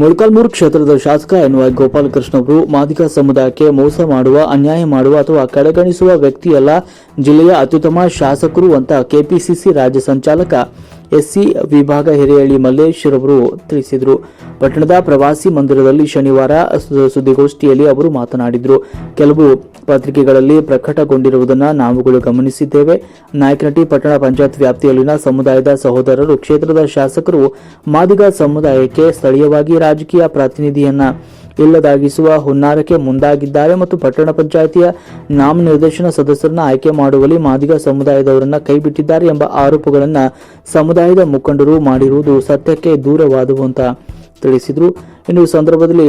ಮೊಳಕಾಲ್ಮೂರು ಕ್ಷೇತ್ರದ ಶಾಸಕ ಎನ್ವೈ ಗೋಪಾಲಕೃಷ್ಣ ಅವರು ಮಾದಿಗ ಸಮುದಾಯಕ್ಕೆ ಮೋಸ ಮಾಡುವ, ಅನ್ಯಾಯ ಮಾಡುವ ಅಥವಾ ಕಡೆಗಣಿಸುವ ವ್ಯಕ್ತಿಯಲ್ಲ ಜಿಲ್ಲೆಯ ಅತ್ಯುತ್ತಮ ಶಾಸಕರು ಅಂತ ಕೆಪಿಸಿಸಿ ರಾಜ್ಯ ಸಂಚಾಲಕ ಎಸ್ಸಿ ವಿಭಾಗ ಹಿರಿಯಳ್ಳಿ ಮಲ್ಲೇಶ್ ರವರು ತಿಳಿಸಿದರು. ಪಟ್ಟಣದ ಪ್ರವಾಸಿ ಮಂದಿರದಲ್ಲಿ ಶನಿವಾರ ಸುದ್ದಿಗೋಷ್ಠಿಯಲ್ಲಿ ಅವರು ಮಾತನಾಡಿದರು. ಕೆಲವು ಪತ್ರಿಕೆಗಳಲ್ಲಿ ಪ್ರಕಟಗೊಂಡಿರುವುದನ್ನು ನಾವುಗಳು ಗಮನಿಸಿದ್ದೇವೆ. ನಾಯಕನಟ್ಟಿ ಪಟ್ಟಣ ಪಂಚಾಯತ್ ವ್ಯಾಪ್ತಿಯಲ್ಲಿನ ಸಮುದಾಯದ ಸಹೋದರರು ಕ್ಷೇತ್ರದ ಶಾಸಕರು ಮಾದಿಗ ಸಮುದಾಯಕ್ಕೆ ಸ್ಥಳೀಯವಾಗಿ ರಾಜಕೀಯ ಪ್ರಾತಿನಿಧಿಯನ್ನ ಇಲ್ಲದಾಗಿಸುವ ಹುನ್ನಾರಕ್ಕೆ ಮುಂದಾಗಿದ್ದಾರೆ ಮತ್ತು ಪಟ್ಟಣ ಪಂಚಾಯಿತಿಯ ನಾಮನಿರ್ದೇಶನ ಸದಸ್ಯರನ್ನ ಆಯ್ಕೆ ಮಾಡುವಲ್ಲಿ ಮಾದಿಗ ಸಮುದಾಯದವರನ್ನ ಕೈಬಿಟ್ಟಿದ್ದಾರೆ ಎಂಬ ಆರೋಪಗಳನ್ನು ಸಮುದಾಯದ ಮುಖಂಡರು ಮಾಡಿರುವುದು ಸತ್ಯಕ್ಕೆ ದೂರವಾದುವು ಅಂತ ತಿಳಿಸಿದರು. ಇನ್ನು ಈ ಸಂದರ್ಭದಲ್ಲಿ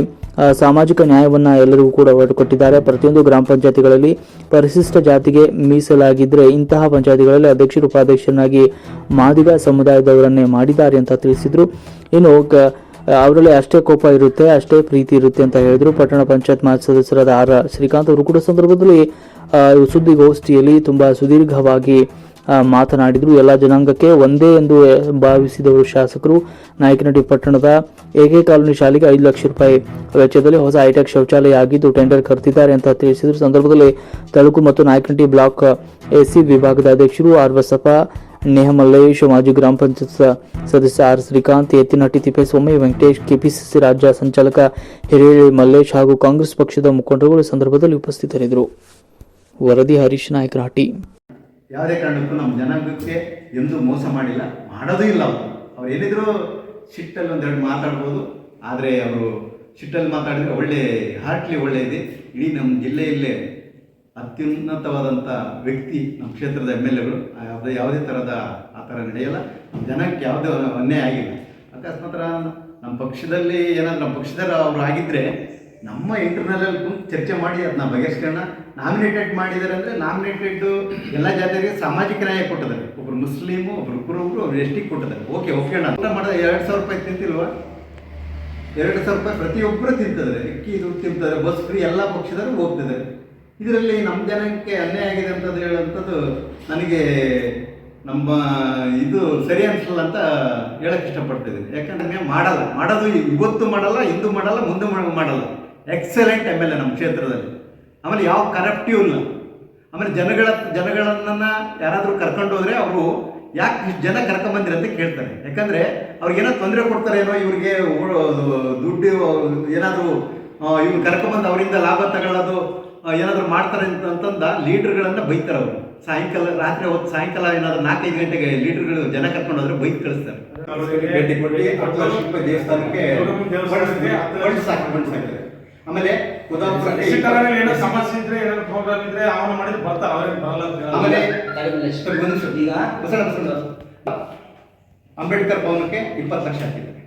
ಸಾಮಾಜಿಕ ನ್ಯಾಯವನ್ನು ಎಲ್ಲರಿಗೂ ಕೂಡ ಕೊಟ್ಟಿದ್ದಾರೆ ಪ್ರತಿಯೊಂದು ಗ್ರಾಮ ಪಂಚಾಯತಿಗಳಲ್ಲಿ ಪರಿಶಿಷ್ಟ ಜಾತಿಗೆ ಮೀಸಲಾಗಿದ್ದರೆ ಇಂತಹ ಪಂಚಾಯತಿಗಳಲ್ಲಿ ಅಧ್ಯಕ್ಷರು, ಉಪಾಧ್ಯಕ್ಷರನ್ನಾಗಿ ಮಾದಿಗ ಸಮುದಾಯದವರನ್ನೇ ಮಾಡಿದ್ದಾರೆ ಅಂತ ತಿಳಿಸಿದರು. ಇನ್ನು ಅವರಲ್ಲಿ ಅಷ್ಟೇ ಕೋಪ ಇರುತ್ತೆ, ಅಷ್ಟೇ ಪ್ರೀತಿ ಇರುತ್ತೆ ಅಂತ ಹೇಳಿದರು ಪಟ್ಟಣ ಪಂಚಾಯತ್ ಮಾಜಿ ಸದಸ್ಯರಾದ ಆರ್ ಶ್ರೀಕಾಂತ್ ಅವರು ಕೂಡ. ಸಂದರ್ಭದಲ್ಲಿ ಸುದ್ದಿಗೋಷ್ಠಿಯಲ್ಲಿ ತುಂಬ ಸುದೀರ್ಘವಾಗಿ ಮಾತನಾಡಿದ್ರು. ಎಲ್ಲ ಜನಾಂಗಕ್ಕೆ ಒಂದೇ ಎಂದು ಭಾವಿಸಿದವರು ಶಾಸಕರು. ನಾಯಕನಹಟ್ಟಿ ಪಟ್ಟಣದ ಎಕೆ ಕಾಲೋನಿ ಶಾಲೆಗೆ ಐದು ಲಕ್ಷ ರೂಪಾಯಿ ವೆಚ್ಚದಲ್ಲಿ ಹೊಸ ಹೈಟೆಕ್ ಶೌಚಾಲಯ ಆಗಿದ್ದು ಟೆಂಡರ್ ಕರೆದಿದ್ದಾರೆ ಅಂತ ತಿಳಿಸಿದರು. ಸಂದರ್ಭದಲ್ಲಿ ತಳುಕು ಮತ್ತು ನಾಯಕನಹಟ್ಟಿ ಬ್ಲಾಕ್ ಎಸಿ ವಿಭಾಗದ ಅಧ್ಯಕ್ಷರು ಆರ್ ಬಸಪ್ಪ ನೇಹಮಲ್ಲೇಶ್, ಮಾಜಿ ಗ್ರಾಮ ಪಂಚಾಯತ್ ಸದಸ್ಯ ಆರ್ ಶ್ರೀಕಾಂತ್ ಎತ್ತಿನಹಟ್ಟಿ ತಿಪ್ಪೇಸ್ವಾಮಿ, ವೆಂಕಟೇಶ್ ಕೆಪಿಸಿಸಿ ರಾಜ್ಯ ಸಂಚಾಲಕ ಹಿರೇಳಿ ಮಲ್ಲೇಶ್ ಹಾಗೂ ಕಾಂಗ್ರೆಸ್ ಪಕ್ಷದ ಮುಖಂಡರುಗಳು ಸಂದರ್ಭದಲ್ಲಿ ಉಪಸ್ಥಿತರಿದ್ದರು. ವರದಿ ಹರೀಶ್ ನಾಯಕರಹಟ್ಟಿ ಯಾವುದೇ ಕಾರಣಕ್ಕೂ ನಮ್ಮ ಜನಾಂಗಕ್ಕೆ ಎಂದೂ ಮೋಸ ಮಾಡಿಲ್ಲ. ಮಾಡೋದೂ ಇಲ್ಲ ಅವರು. ಅವ್ರು ಏನಿದ್ರು ಸಿಟ್ಟಲ್ಲಿ ಒಂದೆರಡು ಮಾತಾಡ್ಬೋದು. ಆದರೆ ಅವರು ಸಿಟ್ಟಲ್ಲಿ ಮಾತಾಡಿದ್ರೆ ಒಳ್ಳೆ, ಹಾರ್ಟ್ಲಿ ಒಳ್ಳೆ ಇದೆ. ಇಡೀ ನಮ್ಮ ಜಿಲ್ಲೆಯಲ್ಲೇ ಅತ್ಯುನ್ನತವಾದಂಥ ವ್ಯಕ್ತಿ ನಮ್ಮ ಕ್ಷೇತ್ರದ ಎಂ ಎಲ್ ಎಗಳು. ಯಾವುದೇ ಯಾವುದೇ ಥರದ ಆ ಥರ ನಡೆಯಲ್ಲ. ನಮ್ಮ ಜನಕ್ಕೆ ಯಾವುದೇ ಅನ್ಯಾಯ ಆಗಿಲ್ಲ. ಅಕಸ್ಮಾತ್ರ ನಮ್ಮ ಪಕ್ಷದಲ್ಲಿ ಏನಾದ್ರು ನಮ್ಮ ಪಕ್ಷದಲ್ಲಿ ಅವರು ಆಗಿದ್ದರೆ ನಮ್ಮ ಇಂಟರ್ನಲ್ ಕುಂತು ಚರ್ಚೆ ಮಾಡಿ ಅದನ್ನ ಬಗೆಹರಿಸ್ಕೊಳ್ಳೋಣ. ನಾಮಿನೇಟೆಡ್ ಮಾಡಿದಾರೆ ಅಂದರೆ ನಾಮಿನೇಟೆಡ್ ಎಲ್ಲ ಜಾತಿಗೆ ಸಾಮಾಜಿಕ ನ್ಯಾಯ ಕೊಟ್ಟಿದ್ದಾರೆ. ಒಬ್ರು ಮುಸ್ಲಿಮು ಒಬ್ರು ಕುರುಬರು ಒಬ್ರು ಎಷ್ಟಿಗೆ ಕೊಟ್ಟಿದ್ದಾರೆ. ಓಕೆ ಓಕೆ ಊಟ ಮಾಡಿದ ಎರಡು ಸಾವಿರ ರೂಪಾಯಿ ತಿಂತಿಲ್ವಾ? ಎರಡು ಸಾವಿರ ರೂಪಾಯಿ ಪ್ರತಿಯೊಬ್ಬರು ತಿಂತಿದ್ದಾರೆ. ಅಕ್ಕಿ, ಇದು ತಿಂತಾರೆ ಬಸ್ ಫ್ರೀ ಎಲ್ಲ ಪಕ್ಷದವರು ಹೋಗ್ತಿದ್ದಾರೆ. ಇದರಲ್ಲಿ ನಮ್ಮ ಜನಕ್ಕೆ ಅನ್ಯಾಯ ಆಗಿದೆ ಅಂತಂದು ಹೇಳುವಂಥದ್ದು ನನಗೆ ನಮ್ಮ ಇದು ಸರಿ ಅನಿಸಲ್ಲ ಅಂತ ಹೇಳಕ್ಕೆ ಇಷ್ಟಪಡ್ತಿದ್ದೀನಿ. ಯಾಕಂದ್ರೆ ಮಾಡಲ್ಲ. ಮಾಡೋದು ಇವತ್ತು ಮಾಡಲ್ಲ, ಇಂದು ಮಾಡಲ್ಲ, ಮುಂದೆ ಮಾಡ- ಮಾಡಲ್ಲ. ಎಕ್ಸಲೆಂಟ್ ಎಂ ಎಲ್ ಎ ನಮ್ಮ ಕ್ಷೇತ್ರದಲ್ಲಿ. ಆಮೇಲೆ ಯಾವ ಕರಪ್ಟಿವ್ ಇಲ್ಲ. ಆಮೇಲೆ ಜನಗಳ ಜನಗಳನ್ನ ಯಾರಾದರೂ ಕರ್ಕೊಂಡು ಹೋದ್ರೆ ಅವರು ಯಾಕೆ ಇಷ್ಟು ಜನ ಕರ್ಕೊಂಬಂದಿರ ಅಂತ ಕೇಳ್ತಾರೆ. ಯಾಕಂದ್ರೆ ಅವ್ರಿಗೇನೋ ತೊಂದರೆ ಕೊಡ್ತಾರೇನೋ ಇವ್ರಿಗೆ ದುಡ್ಡು ಏನಾದರೂ ಇವ್ರು ಕರ್ಕೊಂಬಂದು ಅವರಿಂದ ಲಾಭ ತಗೊಳ್ಳೋದು ಏನಾದರೂ ಮಾಡ್ತಾರೆ ಅಂತ ಅಂತಂದ ಲೀಡರ್ಗಳನ್ನ ಬೈತಾರೆ ಅವರು. ಸಾಯಂಕಾಲ ರಾತ್ರಿ ಹೊತ್ತು ಸಾಯಂಕಾಲ ಏನಾದ್ರು ನಾಲ್ಕೈದು ಗಂಟೆಗೆ ಲೀಡರ್ಗಳು ಜನ ಕರ್ಕೊಂಡು ಹೋದ್ರೆ ಬೈಕ್ ಕಳಿಸ್ತಾರೆ. ದೇವಸ್ಥಾನಕ್ಕೆ ಆಮೇಲೆ ಉದಾಹರಣೆ ಏನೋ ಸಮಸ್ಯೆ ಇದ್ರೆ ಏನಾದ್ರು ಪ್ರಾಬ್ಲಮ್ ಇದ್ರೆ ಅವನು ಮಾಡಿದ್ರೆ ಬರ್ತಾರೆ ಅವ್ರಿಗೆ ಬರಲ್ಲ ಆಮೇಲೆ. ಈಗ ಬಸವಣ್ಣ. ಅಂಬೇಡ್ಕರ್ ಭವನಕ್ಕೆ ಇಪ್ಪತ್ತು ಲಕ್ಷ ಹಾಕಿದ್ದಾರೆ.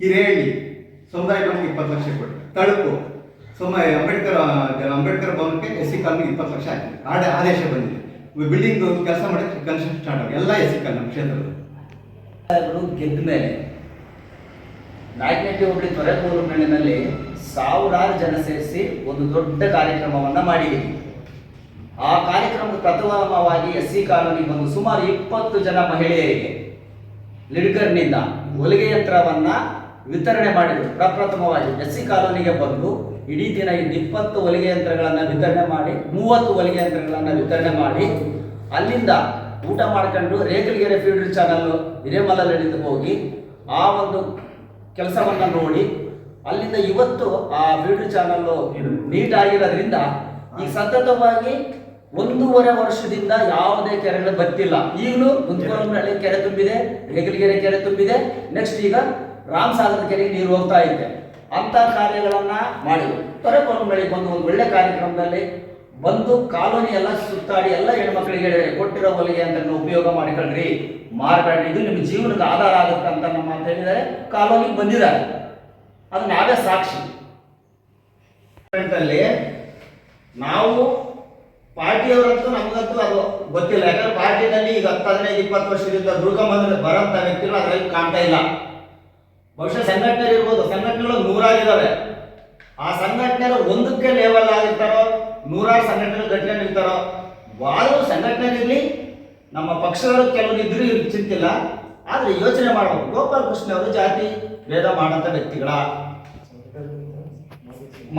ಹಿರೇಹಳ್ಳಿ ಸಮುದಾಯ ಭವನಕ್ಕೆ ಇಪ್ಪತ್ತು ಲಕ್ಷ ಕೊಟ್ಟು ತಳುಕು ಸಮ ಅಂಬೇಡ್ಕರ್ ಅಂಬೇಡ್ಕರ್ ಭವನಕ್ಕೆ ಎಸ್ ಸಿ ಕಾಲೋನಿಗೆ ಇಪ್ಪತ್ತು ಲಕ್ಷ ಹಾಕಿದೆ ಆಡ ಆದೇಶ ಬಂದಿದೆ. ಬಿಲ್ಡಿಂಗ್ ಕೆಲಸ ಮಾಡಿ ಕನ್ಸ್ಟ್ರಕ್ಷನ್ ಸ್ಟಾರ್ಟ್ ಆಗಿ ಎಲ್ಲ ಎಸ್ ಸಿ ಕಾಲೋನಿ ನಮ್ಮ ಕ್ಷೇತ್ರದಲ್ಲಿ. ಗೆದ್ದ ಮೇಲೆ ನಾಯಕನಹಟ್ಟಿ ಹೋಬಳಿ ತೊರೆಕೂರು ಮೇಳಿನಲ್ಲಿ ಸಾವಿರಾರು ಜನ ಸೇರಿಸಿ ಒಂದು ದೊಡ್ಡ ಕಾರ್ಯಕ್ರಮವನ್ನ ಮಾಡಿದ್ದೀವಿ ಆ ಕಾರ್ಯಕ್ರಮದ ಪ್ರಥಮವಾಗಿ ಎಸ್ ಸಿ ಕಾಲೋನಿ ಬಂದು ಸುಮಾರು ಇಪ್ಪತ್ತು ಜನ ಮಹಿಳೆಯರಿಗೆ ಲಿಡ್ಗರ್ನಿಂದ ಹೊಲಿಗೆ ಯಂತ್ರವನ್ನ ವಿತರಣೆ ಮಾಡಿದರು. ಪ್ರಪ್ರಥಮವಾಗಿ ಎಸ್ ಸಿ ಕಾಲೋನಿಗೆ ಬಂದು ಇಡೀ ದಿನ ಇದ್ದು ಇಪ್ಪತ್ತು ಹೊಲಿಗೆ ಯಂತ್ರಗಳನ್ನು ವಿತರಣೆ ಮಾಡಿ, ಮೂವತ್ತು ಹೊಲಿಗೆ ಯಂತ್ರಗಳನ್ನು ವಿತರಣೆ ಮಾಡಿ, ಅಲ್ಲಿಂದ ಊಟ ಮಾಡ್ಕೊಂಡು ರೇಖಲ್ಗೆರೆ ಫೀಲ್ಡ್ ಚಾನಲ್ ನಡೆದು ಹೋಗಿ ಆ ಒಂದು ಕೆಲಸವನ್ನ ನೋಡಿ ಅಲ್ಲಿಂದ ಇವತ್ತು ಆ ಫೀಲ್ಡ್ ಚಾನಲ್ ನೀಟ್ ಆಗಿರೋದ್ರಿಂದ ಈಗ ಸತತವಾಗಿ ಒಂದೂವರೆ ವರ್ಷದಿಂದ ಯಾವುದೇ ಕೆರೆಗಳು ಬತ್ತಿಲ್ಲ ಈಗಲೂ ಗುಂತ್ಕೊಳಂಬಳ್ಳಿ ಕೆರೆ ತುಂಬಿದೆ ರೇಗಲ್ಗೆರೆ ಕೆರೆ ತುಂಬಿದೆ. ನೆಕ್ಸ್ಟ್ ಈಗ ರಾಮಸಾಗರ ಕೆರೆಗೆ ನೀರು ಹೋಗ್ತಾ ಇದೆ ಅಂತ ಕಾರ್ಯಗಳನ್ನ ಮಾಡಿದ್ರು. ತೊರೆಕೊಳಂಬಳ್ಳಿಗೆ ಬಂದು ಒಂದು ಒಳ್ಳೆ ಕಾರ್ಯಕ್ರಮದಲ್ಲಿ ಬಂದು ಕಾಲೋನಿ ಎಲ್ಲ ಸುತ್ತಾಡಿ ಎಲ್ಲ ಹೆಣ್ಮಕ್ಳಿಗೆ ಕೊಟ್ಟಿರೋ ಹೊಲಿಗೆ ಅಂತ ಉಪಯೋಗ ಮಾಡಿಕೊಳ್ಳ್ರಿ ಮಾರ್ಬೇಡ್ರಿ. ಇದು ನಿಮ್ಮ ಜೀವನದ ಆಧಾರ ಆಗುತ್ತೆ ಅಂತ ನಮ್ಮ ಅಂತ ಹೇಳಿದರೆ ಕಾಲೋನಿಗೆ ಬಂದಿದ್ದಾರೆ. ಅದು ನಾವೇ ಸಾಕ್ಷಿ. ನಾವು ಪಾರ್ಟಿಯವರಂತೂ ನಮಗಂತೂ ಅದು ಗೊತ್ತಿಲ್ಲ. ಯಾಕಂದ್ರೆ ಪಾರ್ಟಿನಲ್ಲಿ ಈಗ ಹತ್ತು, ಹದಿನೈದು, ಇಪ್ಪತ್ತು ವರ್ಷದಿಂದ ದುರ್ಗಂಬಂದ್ರೆ ಬರಂತ ವ್ಯಕ್ತಿಗಳು ಅದರಲ್ಲಿ ಕಾಣ್ತಾ ಇಲ್ಲ. ಬಹುಶಃ ಸಂಘಟನೆ ಇರ್ಬೋದು. ಸಂಘಟನೆಗಳು ನೂರಾಗಿದ್ದಾವೆ ಆ ಸಂಘಟನೆಗಳು ಒಂದಕ್ಕೆ ಲೇವಲ್ ಆಗಿರ್ತಾರೋ, ನೂರಾರು ಸಂಘಟನೆಗಳು ಘಟನೆ ಇರ್ತಾರೋ ವಾರು ಸಂಘಟನೆ ಇರಲಿ ನಮ್ಮ ಪಕ್ಷದವರು ಕೆಲವರು ಇದ್ರೂ ಚಿಂತಿಲ್ಲ. ಆದರೆ ಯೋಚನೆ ಮಾಡಬೇಕು. ಗೋಪಾಲ ಕೃಷ್ಣ ಅವರು ಜಾತಿ ಭೇದ ಮಾಡಂತ ವ್ಯಕ್ತಿಗಳ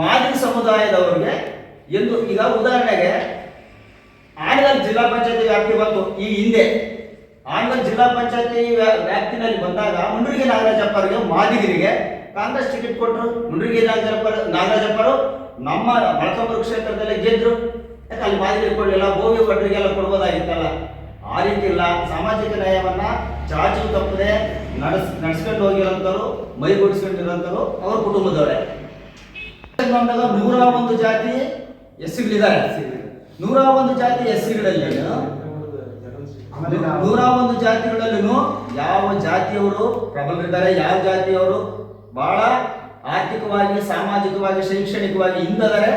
ಮಾದಿ ಸಮುದಾಯದವರಿಗೆ ಎಂದು ಈಗ ಉದಾಹರಣೆಗೆ ಆನಗಲ್ ಜಿಲ್ಲಾ ಪಂಚಾಯತಿ ವ್ಯಾಪ್ತಿ ಬಂತು. ಈ ಹಿಂದೆ ಆನಗಲ್ ಜಿಲ್ಲಾ ಪಂಚಾಯತಿ ವ್ಯಾಪ್ತಿನಲ್ಲಿ ಬಂದಾಗ ಮುಂಡ್ರಿಗೆ ನಾಗರಾಜಪ್ಪರಿಗೆ ಮಾದಿಗಿರಿಗೆ ಕಾಂಗ್ರೆಸ್ ಟಿಕೆಟ್ ಕೊಟ್ಟರು ಮುಂಡ್ರಿಗೆ ನಾಗರಾಜಪ್ಪ, ನಾಗರಾಜಪ್ಪರು ನಮ್ಮ ಮೊಳಕಾಮೂರು ಕ್ಷೇತ್ರದಲ್ಲಿ ಗೆದ್ರು. ಯಾಕೆ ಅಲ್ಲಿ ಮಾದಿಗರಿಗೆ ಕೊಡಲಿಲ್ಲ? ಭೋಗಿ ಭಟ್ರಿಗೆಲ್ಲ ಕೊಡ್ಬೋದಾಗಿತ್ತಲ್ಲ? ಆ ರೀತಿ ಇಲ್ಲ. ಸಾಮಾಜಿಕ ನ್ಯಾಯವನ್ನ ಚಾಚು ತಪ್ಪದೆ ನಡೆಸ್, ನಡೆಸ್ಕೊಂಡು ಹೋಗಿರೋಂಥವ್ರು ಮೈಗೂಡಿಸ್ಕೊಂಡಿರೋಂಥವ್ರು ಅವ್ರ ಕುಟುಂಬದವರೇ. ನೂರ ಒಂದು ಜಾತಿ ಎಸ್ಸಿಗಳಿದ್ದಾರೆ. ನೂರ ಒಂದು ಜಾತಿ ಎಸ್ಸಿಗಳಲ್ಲಿ ನೂರ ಒಂದು ಜಾತಿಗಳಲ್ಲೂ ಯಾವ ಜಾತಿಯವರು ಪ್ರಬಲರಿದ್ದಾರೆ, ಯಾವ ಜಾತಿಯವರು ಬಹಳ ಆರ್ಥಿಕವಾಗಿ, ಸಾಮಾಜಿಕವಾಗಿ, ಶೈಕ್ಷಣಿಕವಾಗಿ ಹಿಂದದರೆ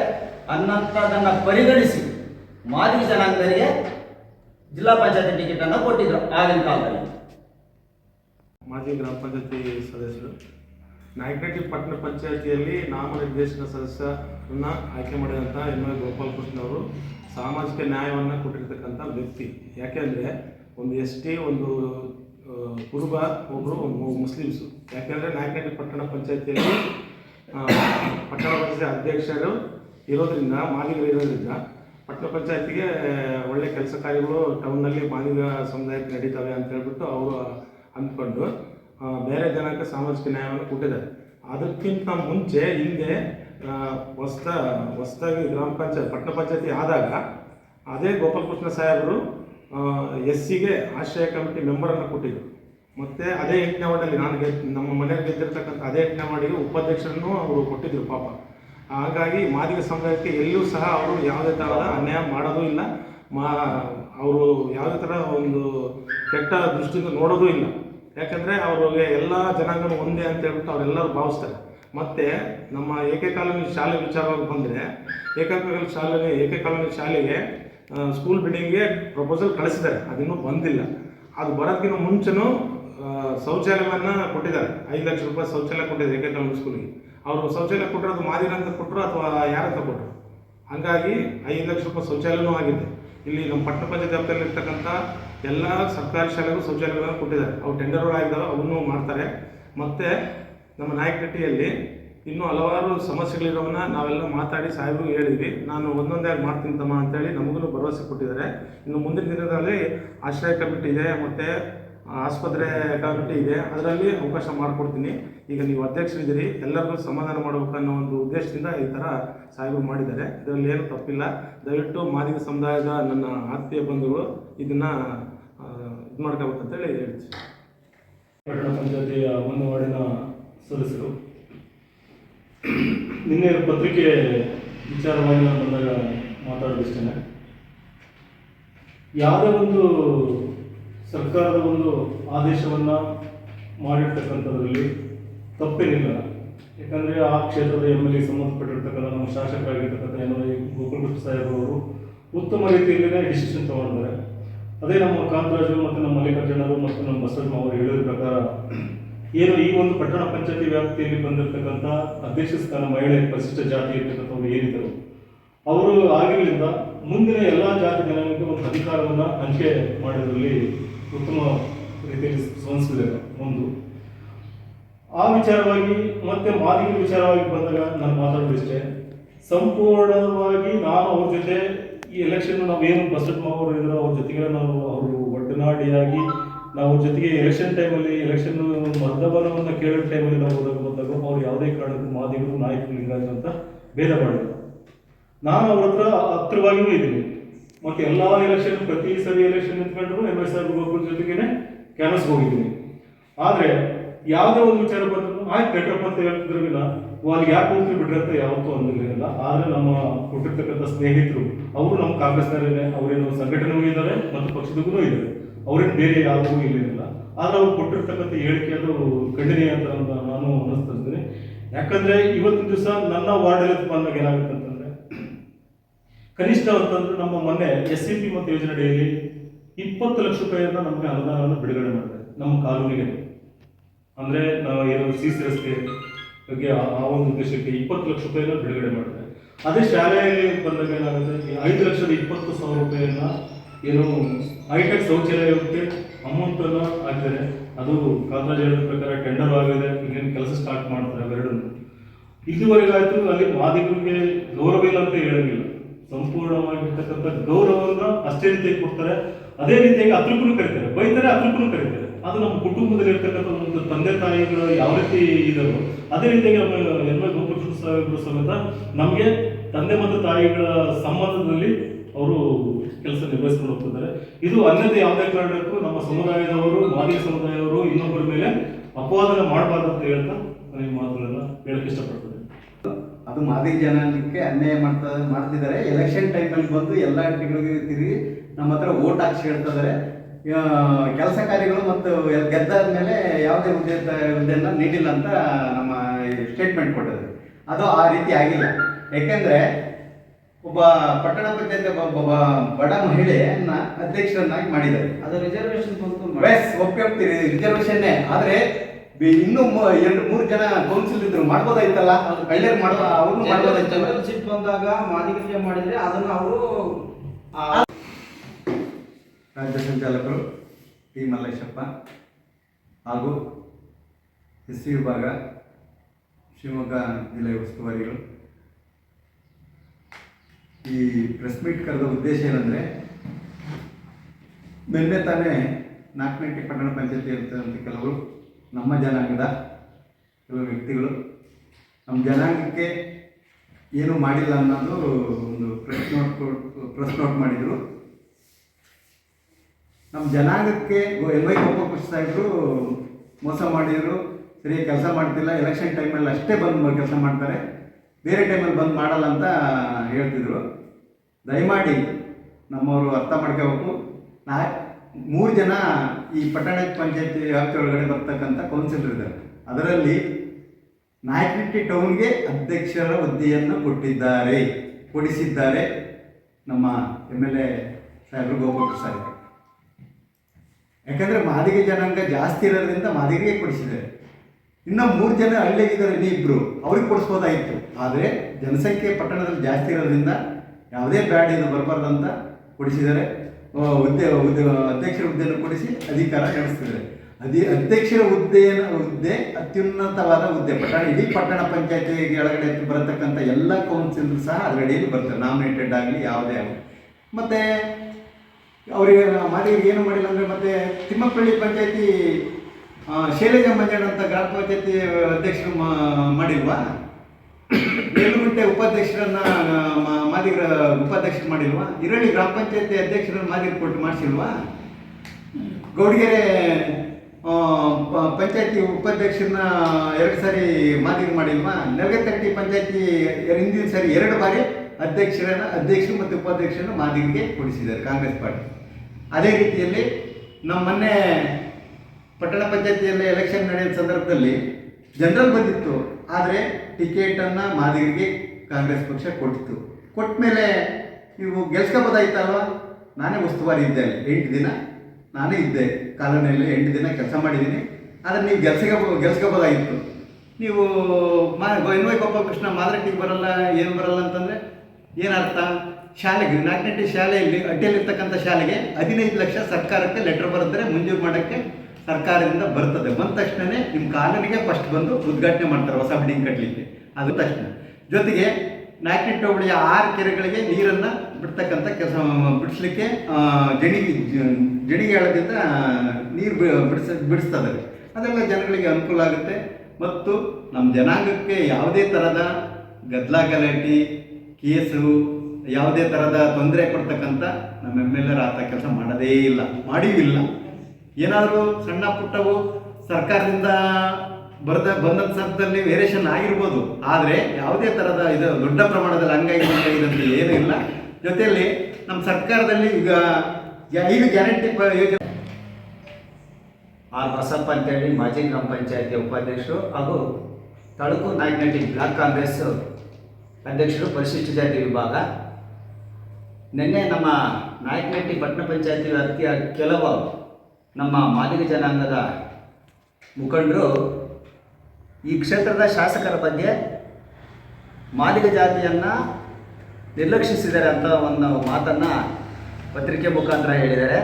ಅನ್ನಂಥದ್ದನ್ನ ಪರಿಗಣಿಸಿ ಮಾದಿ ಜನಾಂಗರಿಗೆ ಜಿಲ್ಲಾ ಪಂಚಾಯತಿ ಟಿಕೆಟ್ ಅನ್ನು ಕೊಟ್ಟಿದ್ರು ಆಗಿನ ಕಾಲದಲ್ಲಿ. ಮಾಜಿ ಗ್ರಾಮ ಪಂಚಾಯತಿ ಸದಸ್ಯರು. ನಾಯಕನಹಟ್ಟಿ ಪಟ್ಟಣ ಪಂಚಾಯತಿಯಲ್ಲಿ ನಾಮನಿರ್ದೇಶನ ಸದಸ್ಯರನ್ನ ಆಯ್ಕೆ ಮಾಡಿದಂಥ ಎಂ ಗೋಪಾಲಕೃಷ್ಣ ಅವರು ಸಾಮಾಜಿಕ ನ್ಯಾಯವನ್ನು ಕೊಟ್ಟಿರ್ತಕ್ಕಂಥ ವ್ಯಕ್ತಿ. ಯಾಕೆಂದರೆ ಒಂದು ಎಸ್ ಟಿ ಒಂದು ಕುರುಬ ಒಬ್ಬರು ಮುಸ್ಲಿಮ್ಸು. ಯಾಕೆಂದರೆ ನಾಯಕನಹಟ್ಟಿ ಪಟ್ಟಣ ಪಂಚಾಯತಿಯಲ್ಲಿ ಪಟ್ಟಣ ಪಂಚಾಯತಿ ಅಧ್ಯಕ್ಷರು ಇರೋದ್ರಿಂದ ಮಾಲೀಕರು ಇರೋದ್ರಿಂದ ಪಟ್ಟಣ ಪಂಚಾಯತಿಗೆ ಒಳ್ಳೆ ಕೆಲಸ ಕಾರ್ಯಗಳು ಟೌನ್ನಲ್ಲಿ ಮಾಲೀಕ ಸಮುದಾಯಕ್ಕೆ ನಡೀತವೆ ಅಂತ ಹೇಳ್ಬಿಟ್ಟು ಅವರು ಅಂದ್ಕೊಂಡು ಬೇರೆ ಜನಕ್ಕೆ ಸಾಮಾಜಿಕ ನ್ಯಾಯವನ್ನು ಕೊಟ್ಟಿದ್ದಾರೆ. ಅದಕ್ಕಿಂತ ಮುಂಚೆ ಹಿಂದೆ ಹೊಸ್ತ, ಹೊಸ್ತಾಗಿ ಗ್ರಾಮ ಪಂಚಾಯತ್, ಪಟ್ಟಣ ಪಂಚಾಯತಿ ಆದಾಗ, ಅದೇ ಗೋಪಾಲಕೃಷ್ಣ ಸಾಹೇಬರು ಎಸ್ ಸಿಗೆ ಆಶ್ರಯ ಕಮಿಟಿ ಮೆಂಬರನ್ನು ಕೊಟ್ಟಿದ್ರು. ಮತ್ತು ಅದೇ ಎಂಟನೇ ವಾರ್ಡಲ್ಲಿ ನಾನು ಗೆದ್ ನಮ್ಮ ಮನೆಯಲ್ಲಿ ಗೆದ್ದಿರ್ತಕ್ಕಂಥ ಅದೇ ಎಂಟನೇ ವಾರ್ಡಿಗೆ ಉಪಾಧ್ಯಕ್ಷರನ್ನು ಅವರು ಕೊಟ್ಟಿದ್ರು ಪಾಪ. ಹಾಗಾಗಿ ಮಾದಿಗ ಸಮುದಾಯಕ್ಕೆ ಎಲ್ಲೂ ಸಹ ಅವರು ಯಾವುದೇ ಥರದ ಅನ್ಯಾಯ ಮಾಡೋದೂ ಇಲ್ಲ. ಮಾ, ಅವರು ಯಾವುದೇ ಥರ ಒಂದು ಕೆಟ್ಟ ದೃಷ್ಟಿಯಿಂದ ನೋಡೋದೂ ಇಲ್ಲ. ಯಾಕಂದರೆ ಅವ್ರಿಗೆ ಎಲ್ಲ ಜನಾಂಗನೂ ಒಂದೇ ಅಂತ ಹೇಳ್ಬಿಟ್ಟು ಅವರೆಲ್ಲರೂ ಭಾವಿಸ್ತಾರೆ. ಮತ್ತು ನಮ್ಮ ಏಕೆ ಶಾಲೆ ವಿಚಾರವಾಗಿ ಬಂದರೆ ಏಕಕಾಲ ಶಾಲೆ ಏಕೆ ಶಾಲೆಗೆ ಸ್ಕೂಲ್ ಬಿಲ್ಡಿಂಗ್ಗೆ ಪ್ರಪೋಸಲ್ ಕಳಿಸಿದ್ದಾರೆ. ಅದಿನ್ನೂ ಬಂದಿಲ್ಲ. ಅದು ಬರೋದಕ್ಕಿಂತ ಮುಂಚೆನೂ ಶೌಚಾಲಯವನ್ನು ಕೊಟ್ಟಿದ್ದಾರೆ. ಐದು ಲಕ್ಷ ರೂಪಾಯಿ ಶೌಚಾಲಯ ಕೊಟ್ಟಿದ್ದಾರೆ ಏಕೆ ಕಾಲೋನಿ ಸ್ಕೂಲಿಗೆ ಅವರು ಶೌಚಾಲಯ ಕೊಟ್ಟರು ಮಾದಿನ ಅಂತ ಕೊಟ್ಟರು ಅಥವಾ ಯಾರಂತ ಕೊಟ್ಟರು ಹಂಗಾಗಿ ಐದು ಲಕ್ಷ ರೂಪಾಯಿ ಶೌಚಾಲಯನೂ ಆಗಿದೆ. ಇಲ್ಲಿ ನಮ್ಮ ಪಟ್ಟಣ ಪಂಚಾಯತ್ ಎಲ್ಲ ಸರ್ಕಾರಿ ಶಾಲೆಗಳು, ಶೌಚಾಲಯಗಳನ್ನು ಕೊಟ್ಟಿದ್ದಾರೆ. ಅವು ಟೆಂಡರ್ ಆಗಿದ್ದಾವೆ, ಅವನ್ನೂ ಮಾಡ್ತಾರೆ. ಮತ್ತು ನಮ್ಮ ನಾಯಕಟ್ಟಿಯಲ್ಲಿ ಇನ್ನೂ ಹಲವಾರು ಸಮಸ್ಯೆಗಳಿರೋವನ್ನ ನಾವೆಲ್ಲ ಮಾತಾಡಿ ಸಾಹೇಬರು ಹೇಳಿದ್ವಿ. ನಾನು ಒಂದೊಂದೇ ಮಾಡ್ತೀನಿ ತಮ್ಮ ಅಂತೇಳಿ ನಮಗೂ ಭರವಸೆ ಕೊಟ್ಟಿದ್ದಾರೆ. ಇನ್ನು ಮುಂದಿನ ದಿನದಲ್ಲಿ ಆಶ್ರಯ ಕಮಿಟಿ ಇದೆ, ಮತ್ತು ಆಸ್ಪತ್ರೆ ಕಮಿಟಿ ಇದೆ. ಅದರಲ್ಲಿ ಅವಕಾಶ ಮಾಡಿಕೊಡ್ತೀನಿ. ಈಗ ನೀವು ಅಧ್ಯಕ್ಷರಿದ್ದೀರಿ ಎಲ್ಲರಿಗೂ ಸಮಾಧಾನ ಮಾಡಬೇಕು ಅನ್ನೋ ಒಂದು ಉದ್ದೇಶದಿಂದ ಈ ಥರ ಸಾಹೇಬರು ಮಾಡಿದ್ದಾರೆ. ಇದರಲ್ಲಿ ಏನು ತಪ್ಪಿಲ್ಲ. ದಯವಿಟ್ಟು ಮಾದಿಗ ಸಮುದಾಯದ ನನ್ನ ಆತ್ಮೀಯ ಬಂಧುಗಳು ಇದನ್ನು ಇದು ಮಾಡ್ಕೋಬೇಕಂತೇಳಿ ಹೇಳ್ತೀನಿ. ಪಟ್ಟಣ ಪಂಚಾಯತಿಯ ಒಂದು ವಾರ್ಡಿನ ಸದಸ್ಯರು. ನಿನ್ನೆ ಪತ್ರಿಕೆ ವಿಚಾರವಾಗಿ ನಾನು ಬಂದಾಗ ಮಾತಾಡೋದಿಷ್ಟೇ ಯಾವುದೇ ಒಂದು ಸರ್ಕಾರದ ಒಂದು ಆದೇಶವನ್ನು ಮಾಡಿರ್ತಕ್ಕಂಥದ್ರಲ್ಲಿ ತಪ್ಪೇನಿಲ್ಲ. ಯಾಕಂದರೆ ಆ ಕ್ಷೇತ್ರದ ಎಂ ಎಲ್ ಎ ಸಂಬಂಧಪಟ್ಟಿರ್ತಕ್ಕಂಥ ನಮ್ಮ ಶಾಸಕರಾಗಿರ್ತಕ್ಕಂಥ ಎಂ ಎಲ್ ಎ ಗೋಕುಲಕೃಷ್ಣ ಸಾಹೇಬ್ ಅವರು ಉತ್ತಮ ರೀತಿಯಲ್ಲಿನೇ ಡಿಸಿಷನ್ ತಗೊಂಡಿದ್ದಾರೆ. ಅದೇ ನಮ್ಮ ಕಾಂತರಾಜು ಮತ್ತು ನಮ್ಮ ಮಲ್ಲಿಕಾರ್ಜುನರು ಮತ್ತು ನಮ್ಮ ಬಸವಣ್ಣ ಅವರು ಹೇಳಿದ ಪ್ರಕಾರ ಏನು ಈ ಒಂದು ಪಟ್ಟಣ ಪಂಚಾಯತಿ ವ್ಯಾಪ್ತಿಯಲ್ಲಿ ಬಂದಿರತಕ್ಕಂಥ ಅಧ್ಯಕ್ಷ ಸ್ಥಾನ ಮಹಿಳೆ ಪರಿಶಿಷ್ಟ ಜಾತಿ ಇರ್ತಕ್ಕಂಥವ್ರು ಏನಿದ್ದರು ಅವರು ಆಗಿರಲಿಂದ ಮುಂದಿನ ಎಲ್ಲ ಜಾತಿ ಜನಾಂಗಕ್ಕೆ ಒಂದು ಅಧಿಕಾರವನ್ನು ಹಂಚಿಕೆ ಮಾಡೋದ್ರಲ್ಲಿ ಉತ್ತಮ ರೀತಿಯಲ್ಲಿ ಸ್ಪಂದಿಸಿದ್ದಾರೆ ಒಂದು. ಆ ವಿಚಾರವಾಗಿ ಮತ್ತೆ ಮಾದಿಗೆ ವಿಚಾರವಾಗಿ ಬಂದಾಗ ನಾನು ಮಾತಾಡೋದಿಷ್ಟೇ ಸಂಪೂರ್ಣವಾಗಿ ನಾನು ಅವ್ರ ಜೊತೆ ಈ ಎಲೆಕ್ಷನ್ ನಾವು ಏನು ಬಸಟ್ ಅವರು ಇದ್ರು ಅವ್ರ ಜೊತೆಗೆ ನಾವು ಅವರು ಒಡನಾಡಿಯಾಗಿ ನಾವು ಜೊತೆಗೆ ಎಲೆಕ್ಷನ್ ಟೈಮಲ್ಲಿ ಎಲೆಕ್ಷನ್ ಮತದಾನವನ್ನು ಕೇಳೋ ಟೈಮಲ್ಲಿ ನಾವು ಹೋದಾಗ ಬಂದಾಗ ಅವ್ರು ಯಾವುದೇ ಕಾರಣಕ್ಕೂ ಮಾದಿಗರು ನಾಯಕರು ಲಿಂಗಾಯತ ಅಂತ ಭೇದ ಮಾಡಿಲ್ಲ ನಾನು ಅವ್ರ ಹತ್ರ ಹತ್ರವಾಗಿಯೂ ಇದ್ದೀನಿ. ಮತ್ತೆ ಎಲ್ಲ ಎಲೆಕ್ಷನ್ ಪ್ರತಿ ಸರಿ ಎಲೆಕ್ಷನ್ ನಿಂತ್ಕೊಂಡ್ರು ಎಂ ಎಸ್ ಆರ್ ಗೋಕುಲ್ ಜೊತೆಗೇನೆ ಕ್ಯಾನ್ವಸ್ ಹೋಗಿದ್ದೀನಿ. ಆದ್ರೆ ಯಾವುದೇ ಒಂದು ವಿಚಾರ ಬಂದ್ರು ಆಯ್ತು ಕೆಟ್ಟಪ್ಪ ಅಂತ ಹೇಳ್ತಿದ್ರಿಲ್ಲ ಅಲ್ಲಿ ಯಾಕೆ ಹೋಗ್ತಿ ಬಿಡ್ರಿ ಅಂತ ಯಾವತ್ತೂ ಅಂದಿರಲಿಲ್ಲ. ಆದ್ರೆ ನಮ್ಮ ಕೊಟ್ಟಿರ್ತಕ್ಕಂಥ ಸ್ನೇಹಿತರು, ಅವರು ನಮ್ಮ ಕಾಂಗ್ರೆಸ್ನವರೇನೆ, ಅವರೇನು ಸಂಘಟನೆಗೂ ಇದ್ದಾರೆ ಮತ್ತು ಪಕ್ಷದಗೂ ಇದ್ದಾರೆ. ಅವ್ರೇನು ಬೇರೆ ಯಾವುದೂ ಇಲ್ಲಿರಲಿಲ್ಲ. ಆದ್ರೆ ಅವ್ರು ಕೊಟ್ಟಿರ್ತಕ್ಕಂಥ ಹೇಳಿಕೆ ಅದು ಖಂಡನೀಯ ಅಂತ ನಾನು- ನಾನು ಅನ್ನಿಸ್ತಾ ಯಾಕಂದ್ರೆ ಇವತ್ತಿನ ದಿವಸ ನನ್ನ ವಾರ್ಡಲ್ಲಿ ಬಂದಾಗ ಏನಾಗುತ್ತೆ ಕನಿಷ್ಠ ಅಂತಂದ್ರೆ ನಮ್ಮ ಮೊನ್ನೆ ಎಸ್ ಸಿ ಪಿ ಮತ್ತು ಯೋಜನೆ ಅಡಿಯಲ್ಲಿ ಇಪ್ಪತ್ತು ಲಕ್ಷ ರೂಪಾಯಿಯನ್ನು ನಮಗೆ ಅನುದಾನವನ್ನು ಬಿಡುಗಡೆ ಮಾಡಿದೆ ನಮ್ಮ ಕಾನೂನಿಗೆ. ಅಂದ್ರೆ ನಾವು ಏನು ಸಿ ರಸ್ತೆ ಬಗ್ಗೆ ಆ ಒಂದು ಉದ್ದೇಶಕ್ಕೆ ಇಪ್ಪತ್ತು ಲಕ್ಷ ರೂಪಾಯಿನ ಬಿಡುಗಡೆ ಮಾಡಿದೆ ಅದೇ ಶಾಲೆಯಲ್ಲಿ ಬಂದಾಗ ಏನಾಗುತ್ತೆ ಐದು ಲಕ್ಷದ ಇಪ್ಪತ್ತು ಸಾವಿರ ರೂಪಾಯಿಯನ್ನ ಏನು ಹೈಟೆಕ್ ಅಮೌಂಟ್ ಅಮೌಂಟನ್ನು ಹಾಕಿದ್ದಾರೆ. ಅದು ಕಾಗರಾಜ್ ಹೇಳಿದ ಪ್ರಕಾರ ಟೆಂಡರ್ ಆಗಿದೆ, ಇನ್ನೇನು ಕೆಲಸ ಸ್ಟಾರ್ಟ್ ಮಾಡ್ತಾರೆ ಅವೆರಡನ್ನು. ಇದುವರೆಗೂ ಆಯ್ತು ಅಲ್ಲಿ ಮಾದಿಗರಿಗೆ ಗೌರವ ಇಲ್ಲ ಅಂತ ಹೇಳಂಗಿಲ್ಲ. ಸಂಪೂರ್ಣವಾಗಿರ್ತಕ್ಕಂಥ ಗೌರವವನ್ನ ಅಷ್ಟೇ ರೀತಿಯಾಗಿ ಕೊಡ್ತಾರೆ. ಅದೇ ರೀತಿಯಾಗಿ ಅತೃಪ್ನು ಕರೀತಾರೆ. ಬೈತಾರೆ ಅತೃಪ್ನು ಕರೀತಾರೆ. ಅದು ನಮ್ಮ ಕುಟುಂಬದಲ್ಲಿ ಇರ್ತಕ್ಕಂಥ ಒಂದು ತಂದೆ ತಾಯಿಗಳು ಯಾವ ರೀತಿ ಇದರೋ ಅದೇ ರೀತಿಯಾಗಿ ನಮ್ಮ ಎನ್ ಸಾಹೇಬರು ಸಮೇತ ನಮಗೆ ತಂದೆ ಮತ್ತು ತಾಯಿಗಳ ಸಂಬಂಧದಲ್ಲಿ ಅವರು ಕೆಲಸ ನಿರ್ವಹಿಸ್ಕೊಂಡು ಹೋಗ್ತಿದ್ದಾರೆ. ಇದು ಅನ್ಯತೆ ಯಾವುದೇ ಕಾರಣಕ್ಕೂ ನಮ್ಮ ಸಮುದಾಯದವರು, ಮಾದಿಗ ಸಮುದಾಯದವರು ಇನ್ನೊಬ್ಬರ ಮೇಲೆ ಅಪವಾದನೆ ಮಾಡಬಾರ್ದು ಅಂತ ಹೇಳ್ತಾ ನನಗೆ ಮಾತುಗಳನ್ನ ಹೇಳಕ್ಕೆ ಇಷ್ಟಪಡ್ತೇನೆ. ಅದು ಮಾದಿ ಜನಕ್ಕೆ ಅನ್ಯಾಯ ಮಾಡ್ತಾ ಮಾಡ್ತಿದ್ದಾರೆ. ಎಲೆಕ್ಷನ್ ಟೈಮಲ್ಲಿ ಬಂದು ಎಲ್ಲ ಟಿಗಳಿಗೆ ತಿರುಗಿ ನಮ್ಮ ಹತ್ರ ಓಟ್ ಹಾಕ್ಸಿ ಹೇಳ್ತಿದ್ದಾರೆ ಕೆಲಸ ಕಾರ್ಯಗಳು ಮತ್ತು ಗೆದ್ದಾದ ಮೇಲೆ ಯಾವುದೇ ಹುದ್ದೆ ಹುದ್ದೆಯನ್ನು ನೀಡಿಲ್ಲ ಅಂತ ನಮ್ಮ ಸ್ಟೇಟ್ಮೆಂಟ್ ಕೊಟ್ಟಿದ್ದಾರೆ. ಅದು ಆ ರೀತಿ ಆಗಿಲ್ಲ. ಯಾಕೆಂದ್ರೆ ಒಬ್ಬ ಪಟ್ಟಣ ಪಂಚಾಯತ್ ಒಬ್ಬ ಬಡ ಮಹಿಳೆಯನ್ನ ಅಧ್ಯಕ್ಷರನ್ನಾಗಿ ಮಾಡಿದ್ದಾರೆ. ಅದು ರಿಸರ್ವೇಶನ್ ಒಪ್ಪಿ ಹೋಗ್ತೀರಿ ರಿಸರ್ವೇಶನ್ನೇ ಆದ್ರೆ ಇನ್ನೂ ಎರಡು ಮೂರು ಜನ ಕೌನ್ಸಿಲ್ ಇದ್ರು ಮಾಡ್ಬೋದಾಯ್ತಲ್ಲ? ಮಾಡೋ ಅವರು ಮಾಡ್ಬೋದಾಯ್ತಲ್ಲ? ಬಂದಾಗ ಮಾದಿಗರಿಗೆ ಮಾಡಿದ್ರೆ ಅದನ್ನು ಅವರು ರಾಜ್ಯ ಸಂಚಾಲಕರು ಟಿ ಮಲ್ಲೇಶಪ್ಪ ಹಾಗೂ ಎಸ್ ಸಿ ವಿಭಾಗ ಶಿವಮೊಗ್ಗ ಜಿಲ್ಲೆಯ ಉಸ್ತುವಾರಿಗಳು. ಈ ಪ್ರೆಸ್ ಮೀಟ್ ಕರೆದ ಉದ್ದೇಶ ಏನಂದರೆ ನಿನ್ನೆ ತಾನೇ ನಾಲ್ಕನೇ ಪಟ್ಟಣ ಪಂಚಾಯತಿ ಇರ್ತಕ್ಕಂಥ ಕೆಲವರು ನಮ್ಮ ಜನಾಂಗದ ಕೆಲವು ವ್ಯಕ್ತಿಗಳು. ನಮ್ಮ ಜನಾಂಗಕ್ಕೆ ಏನು ಮಾಡಿಲ್ಲ ಅನ್ನೋದು ಒಂದು ಪ್ರೆಸ್ ನೋಟ್ ಪ್ರೆಸ್ ನೋಟ್ ಮಾಡಿದರು. ನಮ್ಮ ಜನಾಂಗಕ್ಕೆ ಎಲ್ ವೈ ಗೋಪಾಲಕೃಷ್ಣ ಸಾಹೇಬರು ಮೋಸ ಮಾಡಿದರು, ಸರಿಯಾಗಿ ಕೆಲಸ ಮಾಡ್ತಿಲ್ಲ ಎಲೆಕ್ಷನ್ ಟೈಮಲ್ಲಿ ಅಷ್ಟೇ ಬಂದು ಕೆಲಸ ಮಾಡ್ತಾರೆ. ಬೇರೆ ಟೈಮಲ್ಲಿ ಬಂದು ಮಾಡಲ್ಲ ಅಂತ ಹೇಳ್ತಿದ್ರು. ದಯಮಾಡಿ ನಮ್ಮವರು ಅರ್ಥ ಮಾಡ್ಕೋಬೇಕು. ನಾ ಮೂರು ಜನ ಈ ಪಟ್ಟಣ ಪಂಚಾಯತಿ ವ್ಯಾಪ್ತಿ ಒಳಗಡೆ ಬರ್ತಕ್ಕಂಥ ಕೌನ್ಸಿಲರ್ ಇದ್ದಾರೆ. ಅದರಲ್ಲಿ ನಾಯಕನಟ್ಟಿ ಟೌನ್ಗೆ ಅಧ್ಯಕ್ಷರ ಹುದ್ದೆಯನ್ನು ಕೊಟ್ಟಿದ್ದಾರೆ, ಕೊಡಿಸಿದ್ದಾರೆ ನಮ್ಮ ಎಂ ಎಲ್ ಎ ಸಾಹೇಬ್ರು ಸಾಹೇಬ್ ಯಾಕಂದ್ರೆ ಮಾದಿಗೆ ಜನಾಂಗ ಜಾಸ್ತಿ ಇರೋದ್ರಿಂದ ಮಾದಿಗೆಗೆ ಕೊಡಿಸಿದ್ದಾರೆ. ಇನ್ನು ಮೂರು ಜನ ಹಳ್ಳಿಗಿದ್ದಾರೆ ಇನ್ನೂ ಇಬ್ರು. ಅವ್ರಿಗೆ ಕೊಡಿಸ್ಬೋದಾಯಿತು. ಆದರೆ ಜನಸಂಖ್ಯೆ ಪಟ್ಟಣದಲ್ಲಿ ಜಾಸ್ತಿ ಇರೋದ್ರಿಂದ ಯಾವುದೇ ಬ್ಯಾಡ್ ಇದು ಬರಬಾರ್ದಂತ ಕೊಡಿಸಿದ್ದಾರೆ. ಹುದ್ದೆ ಹುದ್ದೆ, ಅಧ್ಯಕ್ಷರ ಹುದ್ದೆಯನ್ನು ಕೊಡಿಸಿ ಅಧಿಕಾರ ನಡೆಸ್ತಿದ್ದಾರೆ. ಅದೇ ಅಧ್ಯಕ್ಷರ ಹುದ್ದೆಯನ್ನು, ಹುದ್ದೆ ಅತ್ಯುನ್ನತವಾದ ಹುದ್ದೆ. ಪಟ್ಟಣ, ಇಡೀ ಪಟ್ಟಣ ಪಂಚಾಯಿತಿ ಒಳಗಡೆ ಬರತಕ್ಕಂಥ ಎಲ್ಲ ಕೌನ್ಸಿಲ್ ಸಹ ಅದರಡಿಯಲ್ಲಿ ಬರ್ತಾರೆ. ನಾಮಿನೇಟೆಡ್ ಆಗಲಿ ಯಾವುದೇ ಆಗಲಿ. ಮತ್ತು ಅವರಿಗೆ ಮಾಡಿ, ಏನು ಮಾಡಿಲ್ಲ ಅಂದರೆ ಮತ್ತೆ ತಿಮ್ಮಪ್ಪಳ್ಳಿ ಪಂಚಾಯತಿ ಶೈಲಜಾ ಮಂಜಣ್ಣ ಅಂತ ಗ್ರಾಮ ಪಂಚಾಯತಿ ಅಧ್ಯಕ್ಷರು ಮಾಡಿಲ್ವಾ? ಬೇಲುಗುಂಟೆ ಉಪಾಧ್ಯಕ್ಷರನ್ನ ಮ- ಉಪಾಧ್ಯಕ್ಷ ಮಾಡಿಲ್ವಾ? ಇರಳಿ ಗ್ರಾಮ ಪಂಚಾಯತಿ ಅಧ್ಯಕ್ಷರನ್ನ ಮಾದಿಗ ಕೊಟ್ಟು ಮಾಡಿಸಿಲ್ವಾ? ಗೌಡಗೆರೆ ಪಂಚಾಯತಿ ಉಪಾಧ್ಯಕ್ಷರನ್ನ ಎರಡು ಸಾರಿ ಮಾದಿಗೆ ಮಾಡಿಲ್ವಾ? ನೆಲಗತ್ತಟ್ಟಿ ಪಂಚಾಯತಿ ಹಿಂದಿನ ಸಾರಿ ಎರಡು ಬಾರಿ ಅಧ್ಯಕ್ಷರನ್ನ, ಅಧ್ಯಕ್ಷರು ಮತ್ತು ಉಪಾಧ್ಯಕ್ಷರನ್ನ ಮಾದಿಗೆ ಕೊಡಿಸಿದ್ದಾರೆ ಕಾಂಗ್ರೆಸ್ ಪಾರ್ಟಿ. ಅದೇ ರೀತಿಯಲ್ಲಿ ನಮ್ಮ ಮೊನ್ನೆ ಪಟ್ಟಣ ಪಂಚಾಯತಿಯಲ್ಲಿ ಎಲೆಕ್ಷನ್ ನಡೆಯೋ ಸಂದರ್ಭದಲ್ಲಿ ಜನರಲ್ ಬಂದಿತ್ತು. ಆದರೆ ಟಿಕೆಟನ್ನು ಮಾದಿಗರಿಗೆ ಕಾಂಗ್ರೆಸ್ ಪಕ್ಷ ಕೊಟ್ಟಿತ್ತು. ಕೊಟ್ಟ ಮೇಲೆ ನೀವು ಗೆಲ್ಸ್ಕೊಬೋದಾಯ್ತಲ್ವ ನಾನೇ ಉಸ್ತುವಾರಿ ಇದ್ದೆ ಅಲ್ಲಿ. ಎಂಟು ದಿನ ನಾನೇ ಇದ್ದೆ. ಕಾಲೋನಿಯಲ್ಲಿ ಎಂಟು ದಿನ ಕೆಲಸ ಮಾಡಿದ್ದೀನಿ. ಆದರೆ ನೀವು ಗೆಲ್ಸ್ಕೋ ಗೆಲ್ಸ್ಕೋಬೋದಾಗಿತ್ತು ನೀವು ಮಾ ಎನ್ ಕೃಷ್ಣ ಗೋಪಾಲಕೃಷ್ಣ ಮಾದರಟ್ಟಿಗೆ ಬರಲ್ಲ, ಏನು ಬರಲ್ಲ ಅಂತಂದರೆ ಏನರ್ಥ? ಶಾಲೆಗೆ, ನಾಲ್ಕನೇ ಶಾಲೆಯಲ್ಲಿ ಅಡ್ಡಿಯಲ್ಲಿರ್ತಕ್ಕಂಥ ಶಾಲೆಗೆ ಹದಿನೈದು ಲಕ್ಷ ಸರ್ಕಾರಕ್ಕೆ ಲೆಟರ್ ಬರೆದ್ರೆ ಮಂಜೂರು ಮಾಡೋಕ್ಕೆ ಸರ್ಕಾರದಿಂದ ಬರ್ತದೆ. ಬಂದ ತಕ್ಷಣವೇ ನಿಮ್ಮ ಕಾಲನಿಗೆ ಫಸ್ಟ್ ಬಂದು ಉದ್ಘಾಟನೆ ಮಾಡ್ತಾರೆ ಹೊಸ ಬಿಲ್ಡಿಂಗ್ ಕಟ್ಟಲಿಕ್ಕೆ ಅದು ತಕ್ಷಣ. ಜೊತೆಗೆ ನಾಲ್ಕನೇ ಹೋಬಳಿಯ ಆರು ಕೆರೆಗಳಿಗೆ ನೀರನ್ನು ಬಿಡ್ತಕ್ಕಂಥ ಕೆಲಸ ಬಿಡಿಸ್ಲಿಕ್ಕೆ ಜಣಿಗೆ ಜ- ಜಣಿಗೆ ಹೇಳೋದ್ರಿಂದ ನೀರು ಬಿಡಿಸ, ಬಿಡಿಸ್ತದೆ. ಅದೆಲ್ಲ ಜನಗಳಿಗೆ ಅನುಕೂಲ ಆಗುತ್ತೆ. ಮತ್ತು ನಮ್ಮ ಜನಾಂಗಕ್ಕೆ ಯಾವುದೇ ಥರದ ಗದ್ದಲ ಗಲಾಟಿ, ಕೇಸು, ಯಾವುದೇ ಥರದ ತೊಂದರೆ ಕೊಡ್ತಕ್ಕಂಥ ನಮ್ಮ ಎಂ ಎಲ್ ಆತ ಕೆಲಸ ಮಾಡೋದೇ ಇಲ್ಲ, ಮಾಡಿಯೂ ಇಲ್ಲ. ಏನಾದರೂ ಸಣ್ಣ ಪುಟ್ಟವು ಸರ್ಕಾರದಿಂದ ಬರ್ದ ಬಂದ ಸಂದರ್ಭದಲ್ಲಿ ವೇರಿಯೇಷನ್ ಆಗಿರ್ಬೋದು. ಆದರೆ ಯಾವುದೇ ಥರದ ಇದು ದೊಡ್ಡ ಪ್ರಮಾಣದಲ್ಲಿ ಹಂಗಾಗಿ ಇದಂತ ಏನೂ ಇಲ್ಲ. ಜೊತೆಯಲ್ಲಿ ನಮ್ಮ ಸರ್ಕಾರದಲ್ಲಿ ಈಗ ಐದು ಗ್ಯಾರಂಟಿ ಯೋಜನೆ ಆರ್ ಬಸಪ್ಪ ಅಂತೇಳಿ ಮಾಜಿ ಗ್ರಾಮ ಪಂಚಾಯತಿ ಉಪಾಧ್ಯಕ್ಷರು ಹಾಗೂ ತಳುಕು ನಾಯ್ಕಿ ಬ್ಲಾಕ್ ಕಾಂಗ್ರೆಸ್ ಅಧ್ಯಕ್ಷರು ಪರಿಶಿಷ್ಟ ಜಾತಿ ವಿಭಾಗ. ನಿನ್ನೆ ನಮ್ಮ ನಾಯಕನಹಟ್ಟಿ ಪಟ್ಟಣ ಪಂಚಾಯತಿ ವ್ಯಾಪ್ತಿಯ ಕೆಲವು ನಮ್ಮ ಮಾದಿಗ ಜನಾಂಗದ ಮುಖಂಡರು ಈ ಕ್ಷೇತ್ರದ ಶಾಸಕರ ಬಗ್ಗೆ ಮಾದಿಗ ಜಾತಿಯನ್ನು ನಿರ್ಲಕ್ಷಿಸಿದ್ದಾರೆ ಅಂತ ಒಂದು ಮಾತನ್ನು ಪತ್ರಿಕೆ ಮುಖಾಂತರ ಹೇಳಿದ್ದಾರೆ.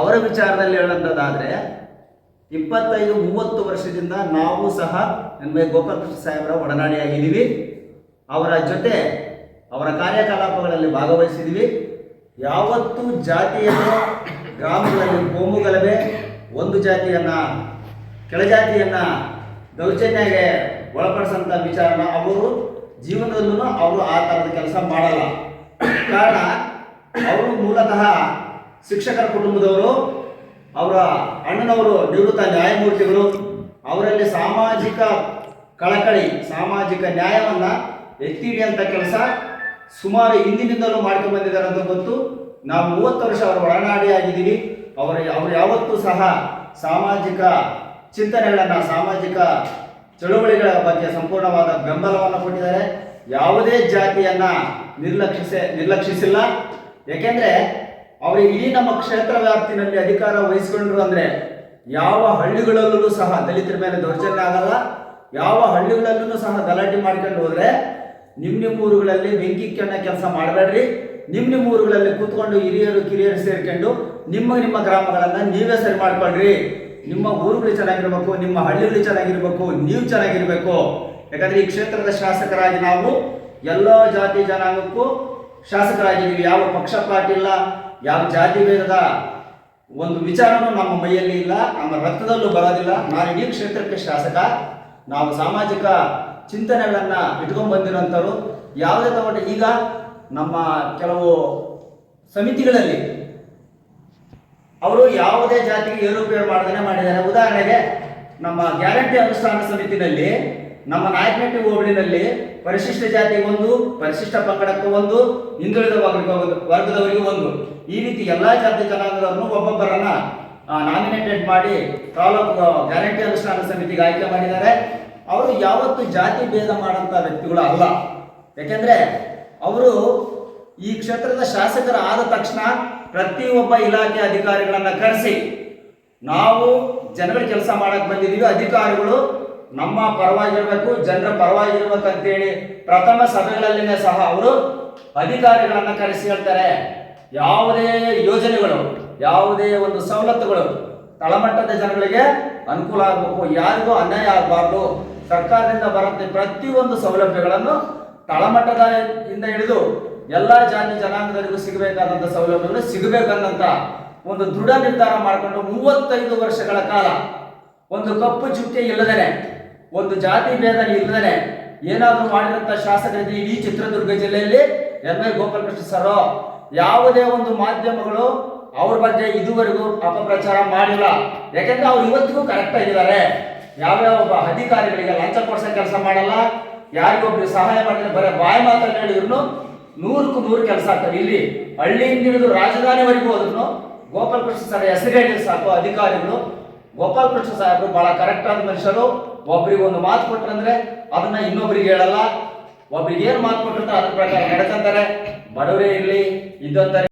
ಅವರ ವಿಚಾರದಲ್ಲಿ ಹೇಳುವಂಥದ್ದಾದರೆ ಇಪ್ಪತ್ತೈದು, ಮೂವತ್ತು ವರ್ಷದಿಂದ ನಾವು ಸಹ ನಮ್ಮ ಗೋಪಾಲಕೃಷ್ಣ ಸಾಹೇಬರ ಒಡನಾಡಿಯಾಗಿದ್ದೀವಿ. ಅವರ ಜೊತೆ ಅವರ ಕಾರ್ಯಕಲಾಪಗಳಲ್ಲಿ ಭಾಗವಹಿಸಿದ್ದೀವಿ. ಯಾವತ್ತೂ ಜಾತಿಯನ್ನು ಗ್ರಾಮಗಳಲ್ಲಿ ಕೋಮು ಒಂದು ಜಾತಿಯನ್ನ, ಕೆಳಜಾತಿಯನ್ನ ದೌರ್ಜನ್ಯಗೆ ಒಳಪಡಿಸಂತ ವಿಚಾರನ ಅವರು ಜೀವನದಲ್ಲೂ ಅವರು ಆ ಥರದ ಕೆಲಸ ಮಾಡಲ್ಲ. ಕಾರಣ, ಅವರು ಮೂಲತಃ ಶಿಕ್ಷಕರ ಕುಟುಂಬದವರು, ಅವರ ಅಣ್ಣನವರು ನಿವೃತ್ತ ನ್ಯಾಯಮೂರ್ತಿಗಳು. ಅವರಲ್ಲಿ ಸಾಮಾಜಿಕ ಕಳಕಳಿ, ಸಾಮಾಜಿಕ ನ್ಯಾಯವನ್ನ ಎತ್ತಿ ಹಿಡಿಯುವಂಥ ಕೆಲಸ ಸುಮಾರು ಹಿಂದಿನಿಂದಲೂ ಮಾಡ್ಕೊಂಡು ಬಂದಿದ್ದಾರೆ ಅಂತ ಗೊತ್ತು. ನಾವು ಮೂವತ್ತು ವರ್ಷ ಅವರ ಒಳನಾಡಿಯಾಗಿದ್ದೀವಿ ಅವರ ಅವರು ಯಾವತ್ತೂ ಸಹ ಸಾಮಾಜಿಕ ಚಿಂತನೆಗಳನ್ನು, ಸಾಮಾಜಿಕ ಚಳುವಳಿಗಳ ಬಗ್ಗೆ ಸಂಪೂರ್ಣವಾದ ಬೆಂಬಲವನ್ನು ಕೊಟ್ಟಿದ್ದಾರೆ. ಯಾವುದೇ ಜಾತಿಯನ್ನು ನಿರ್ಲಕ್ಷಿಸೆ, ನಿರ್ಲಕ್ಷಿಸಿಲ್ಲ. ಏಕೆಂದರೆ ಅವರು ಇಡೀ ನಮ್ಮ ಕ್ಷೇತ್ರ ವ್ಯಾಪ್ತಿನಲ್ಲಿ ಅಧಿಕಾರ ವಹಿಸಿಕೊಂಡ್ರು ಅಂದರೆ ಯಾವ ಹಳ್ಳಿಗಳಲ್ಲೂ ಸಹ ದಲಿತರ ಮೇಲೆ ದೌರ್ಜನ್ಯ ಆಗಲ್ಲ. ಯಾವ ಹಳ್ಳಿಗಳಲ್ಲೂ ಸಹ ಗಲಾಟೆ ಮಾಡ್ಕೊಂಡು ಹೋದರೆ ನಿಮ್ಮ ನಿಮ್ಮ ಊರುಗಳಲ್ಲಿ ಬೆಂಕಿ ಕೆಣ್ಣ ಕೆಲಸ ಮಾಡಬೇಡ್ರಿ. ನಿಮ್ ನಿಮ್ಮ ಊರುಗಳಲ್ಲಿ ಕೂತ್ಕೊಂಡು ಹಿರಿಯರು, ಕಿರಿಯರು ಸೇರ್ಕೊಂಡು ನಿಮ್ಮ ನಿಮ್ಮ ಗ್ರಾಮಗಳನ್ನು ನೀವೇ ಸರಿ ಮಾಡ್ಕೊಳ್ರಿ. ನಿಮ್ಮ ಊರುಗಳು ಚೆನ್ನಾಗಿರ್ಬೇಕು, ನಿಮ್ಮ ಹಳ್ಳಿಗಳು ಚೆನ್ನಾಗಿರ್ಬೇಕು, ನೀವು ಚೆನ್ನಾಗಿರ್ಬೇಕು. ಯಾಕಂದ್ರೆ ಈ ಕ್ಷೇತ್ರದ ಶಾಸಕರಾಗಿ ನಾವು ಎಲ್ಲ ಜಾತಿ ಜನಾಂಗಕ್ಕೂ ಶಾಸಕರಾಗಿದ್ದೀವಿ. ಯಾವ ಪಕ್ಷಪಾತ ಇಲ್ಲ, ಯಾವ ಜಾತಿ ಭೇದದ ಒಂದು ವಿಚಾರನೂ ನಮ್ಮ ಮೈಯಲ್ಲಿ ಇಲ್ಲ, ನಮ್ಮ ರಕ್ತದಲ್ಲೂ ಬರೋದಿಲ್ಲ. ನಾನು ಇಡೀ ಕ್ಷೇತ್ರಕ್ಕೆ ಶಾಸಕ, ನಾವು ಸಾಮಾಜಿಕ ಚಿಂತನೆಗಳನ್ನು ಇಟ್ಕೊಂಡ್ ಬಂದಿರೋಂಥವ್ರು, ಯಾವುದೇ ತಗೊಂಡು ಈಗ ನಮ್ಮ ಕೆಲವು ಸಮಿತಿಗಳಲ್ಲಿ ಅವರು ಯಾವುದೇ ಜಾತಿಗೆ ಏರುಪೇರು ಮಾಡದೇ ಮಾಡಿದ್ದಾರೆ. ಉದಾಹರಣೆಗೆ ನಮ್ಮ ಗ್ಯಾರಂಟಿ ಅನುಷ್ಠಾನ ಸಮಿತಿನಲ್ಲಿ, ನಮ್ಮ ನಾಯಕನಟ್ಟಿ ಹೋಬಳಿನಲ್ಲಿ ಪರಿಶಿಷ್ಟ ಜಾತಿಗೆ ಒಂದು, ಪರಿಶಿಷ್ಟ ಪಂಗಡಕ್ಕೆ ಒಂದು, ಹಿಂದುಳಿದ ವರ್ಗದವರಿಗೆ ಒಂದು. ಈ ರೀತಿ ಎಲ್ಲಾ ಜಾತಿ ಜನಾಂಗದವರನ್ನು ಒಬ್ಬೊಬ್ಬರನ್ನ ನಾಮಿನೇಟೆಡ್ ಮಾಡಿ ತಾಲೂಕು ಗ್ಯಾರಂಟಿ ಅನುಷ್ಠಾನ ಸಮಿತಿಗೆ ಆಯ್ಕೆ ಮಾಡಿದ್ದಾರೆ. ಅವರು ಯಾವತ್ತು ಜಾತಿ ಭೇದ ಮಾಡಂತ ವ್ಯಕ್ತಿಗಳು ಅಲ್ಲ. ಯಾಕೆಂದ್ರೆ ಅವರು ಈ ಕ್ಷೇತ್ರದ ಶಾಸಕರ ಆದ ತಕ್ಷಣ ಪ್ರತಿಯೊಬ್ಬ ಇಲಾಖೆ ಅಧಿಕಾರಿಗಳನ್ನು ಕರೆಸಿ, ನಾವು ಜನರ ಕೆಲಸ ಮಾಡಕ್ಕೆ ಬಂದಿದ್ದೀವಿ ಅಧಿಕಾರಿಗಳು ನಮ್ಮ ಪರವಾಗಿರಬೇಕು, ಜನರ ಪರವಾಗಿರ್ಬೇಕು ಅಂತೇಳಿ ಪ್ರಥಮ ಸಭೆಗಳಲ್ಲಿನ ಸಹ ಅವರು ಅಧಿಕಾರಿಗಳನ್ನು ಕರೆಸಿ ಹೇಳ್ತಾರೆ. ಯಾವುದೇ ಯೋಜನೆಗಳು, ಯಾವುದೇ ಒಂದು ಸವಲತ್ತುಗಳು ತಳಮಟ್ಟದ ಜನಗಳಿಗೆ ಅನುಕೂಲ ಆಗಬೇಕು, ಯಾರಿಗೂ ಅನ್ಯಾಯ ಆಗಬಾರ್ದು, ಸರ್ಕಾರದಿಂದ ಬರುತ್ತೆ ಪ್ರತಿಯೊಂದು ಸೌಲಭ್ಯಗಳನ್ನು ತಳಮಟ್ಟದ ಇಂದ ಹಿಡಿದು ಎಲ್ಲ ಜಾತಿ ಜನಾಂಗದವರಿಗೂ ಸಿಗಬೇಕಾದಂತ ಸೌಲಭ್ಯಗಳು ಸಿಗಬೇಕನ್ನಂತ ಒಂದು ದೃಢ ನಿರ್ಧಾರ ಮಾಡಿಕೊಂಡು ಮೂವತ್ತೈದು ವರ್ಷಗಳ ಕಾಲ ಒಂದು ಕಪ್ಪು ಚುಕ್ಕೆ ಇಲ್ಲದೇನೆ, ಒಂದು ಜಾತಿ ಭೇದ ಇಲ್ಲದೇನೆ ಏನಾದರೂ ಮಾಡಿದಂತ ಶಾಸಕರಿಗೆ ಇಡೀ ಚಿತ್ರದುರ್ಗ ಜಿಲ್ಲೆಯಲ್ಲಿ ಎನ್ ವೈ ಗೋಪಾಲಕೃಷ್ಣ ಸರ್ ಯಾವುದೇ ಒಂದು ಮಾಧ್ಯಮಗಳು ಅವ್ರ ಬಗ್ಗೆ ಇದುವರೆಗೂ ಅಪಪ್ರಚಾರ ಮಾಡಿಲ್ಲ. ಯಾಕೆಂದ್ರೆ ಅವ್ರು ಇವತ್ತಿಗೂ ಕರೆಕ್ಟ್ ಆಗಿದ್ದಾರೆ. ಯಾವ್ಯಾವ ಒಬ್ಬ ಅಧಿಕಾರಿಗಳಿಗೆ ಲಂಚ ಕೊಡ್ಸೋ ಕೆಲಸ ಮಾಡಲ್ಲ ಯಾರಿಗೊಬ್ರು ಸಹಾಯ ಮಾಡಿದ್ರೆ ಬರೀ ಬಾಯಿ ಮಾತ್ರ ಹೇಳಿದ್ರು ನೂರಕ್ಕೂ ನೂರು ಕೆಲಸ ಆಗ್ತಾರೆ. ಇಲ್ಲಿ ಹಳ್ಳಿಯಿಂದ ಹಿಡಿದು ರಾಜಧಾನಿವರೆಗೂ ಹೋದ್ರು ಗೋಪಾಲಕೃಷ್ಣ ಸರ್ ಹೆಸರು ಹೇಳಿದ್ರೆ ಸಾಕು ಅಧಿಕಾರಿಗಳು. ಗೋಪಾಲಕೃಷ್ಣ ಸಾಹೇಬರು ಬಹಳ ಕರೆಕ್ಟ್ ಆದ ಮನುಷ್ಯರು. ಒಬ್ರಿಗೆ ಒಂದು ಮಾತು ಕೊಟ್ರಂದ್ರೆ ಅದನ್ನ ಇನ್ನೊಬ್ರಿಗೆ ಹೇಳಲ್ಲ. ಒಬ್ರಿಗೆ ಏನ್ ಮಾತು ಕೊಟ್ಟಿರ್ತಾರೆ ಅದ್ರ ಪ್ರಕಾರ ನಡ್ಕೊಂತಾರೆ. ಬಡವರೇ ಇರಲಿ ಇದ್ದಂತಾರೆ